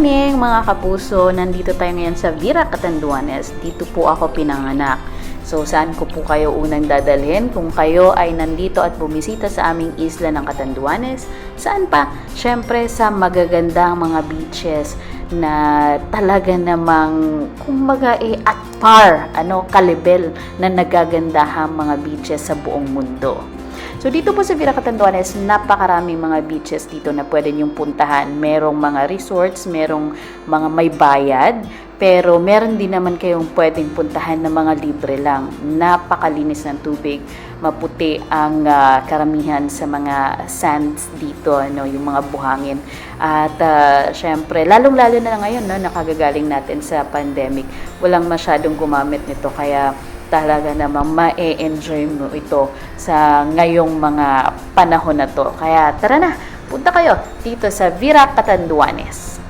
mga kapuso, nandito tayo ngayon sa Vira Catanduanes. Dito po ako pinanganak. So saan ko po kayo unang dadalhin kung kayo ay nandito at bumisita sa aming isla ng Catanduanes? Saan pa? Siyempre sa magagandang mga beaches na talaga namang kumbaga eh at par, ano, kalibel na nagagandahang mga beaches sa buong mundo. So dito po sa Villa Catanduanes, napakaraming mga beaches dito na pwede niyong puntahan. Merong mga resorts, merong mga may bayad, pero meron din naman kayong pwedeng puntahan na mga libre lang. Napakalinis ng tubig, maputi ang ah, karamihan sa mga sands dito, ano, yung mga buhangin. At ah, syempre, lalong-lalo na ngayon, no, nakagagaling natin sa pandemic, walang masyadong gumamit nito, kaya talaga namang ma-enjoy mo ito sa ngayong mga panahon na to. Kaya tara na, punta kayo dito sa Vira Catanduanes.